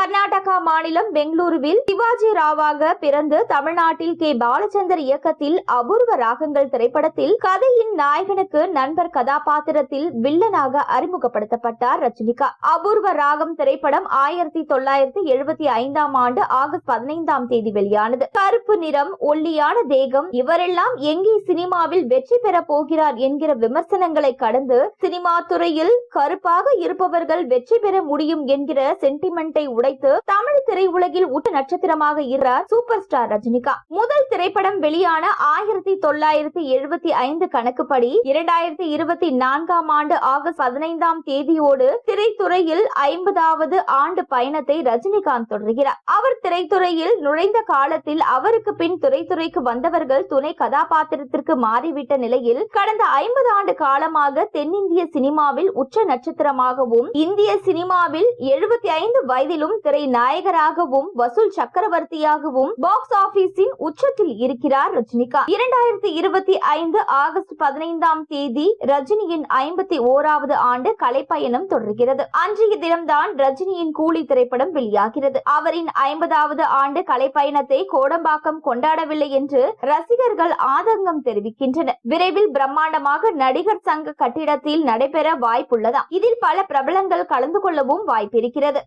கர்நாடகா மாநிலம் பெங்களூருவில் சிவாஜி ராவாக பிறந்து தமிழ்நாட்டில் கே. பாலச்சந்தர் இயக்கத்தில் அபூர்வ ராகங்கள் திரைப்படத்தில் கதையின் நாயகனுக்கு நண்பர் கதாபாத்திரத்தில் வில்லனாக அறிமுகப்படுத்தப்பட்டார் ரஜினிகா. அபூர்வ ராகம் திரைப்படம் ஆயிரத்தி தொள்ளாயிரத்தி எழுபத்தி ஐந்தாம் ஆண்டு ஆகஸ்ட் பதினைந்தாம் தேதி வெளியானது. கருப்பு நிறம் ஒல்லியான தேகம் இவரெல்லாம் எங்கே சினிமாவில் வெற்றி பெற போகிறார் என்கிற விமர்சனங்களை கடந்து சினிமா துறையில் கருப்பாக இருப்பவர்கள் வெற்றி பெற முடியும் என்கிற சென்டிமெண்டை உடை உடைத்து தமிழ் திரையுலகில் உச்ச நட்சத்திரமாக இருக்கிறார் சூப்பர் ஸ்டார் ரஜினிகாந்த் முதல் திரைப்படம் வெளியான ஆயிரத்தி தொள்ளாயிரத்தி எழுபத்தி ஐந்து கணக்குப்படி இரண்டாயிரத்தி இருபத்தி நான்காம் ஆண்டு ஆகஸ்ட் பதினைந்தாம் தேதியோடு திரைத்துறையில் ஐம்பதாவது ஆண்டு பயணத்தை ரஜினிகாந்த் தொடர்கிறார். அவர் திரைத்துறையில் நுழைந்த காலத்தில் அவருக்கு பின் திரைத்துறைக்கு வந்தவர்கள் துணை கதாபாத்திரத்திற்கு மாறிவிட்ட நிலையில் கடந்த ஐம்பது ஆண்டு காலமாக தென்னிந்திய சினிமாவில் உச்ச நட்சத்திரமாகவும் இந்திய சினிமாவில் எழுபத்தி ஐந்து வயதிலும் திரை நாயகராகவும் வசூல் சக்கரவர்த்தியாகவும் பாக்ஸ் ஆபீஸின் உச்சத்தில் இருக்கிறார் ரஜினிகா இரண்டாயிரத்தி இருபத்தி ஐந்து ஆகஸ்ட் பதினைந்தாம் தேதி ரஜினியின் ஐம்பத்தி ஓராவது ஆண்டு கலைப்பயணம் தொடர்கிறது. அன்றைய தினம்தான் ரஜினியின் கூலி திரைப்படம் வெளியாகிறது. அவரின் ஐம்பதாவது ஆண்டு கலைப்பயணத்தை கோடம்பாக்கம் கொண்டாடவில்லை என்று ரசிகர்கள் ஆதங்கம் தெரிவிக்கின்றனர். விரைவில் பிரம்மாண்டமாக நடிகர் சங்க கட்டிடத்தில் நடைபெற வாய்ப்புள்ளதா இதில் பல பிரபலங்கள் கலந்து கொள்ளவும் வாய்ப்பிருக்கிறது.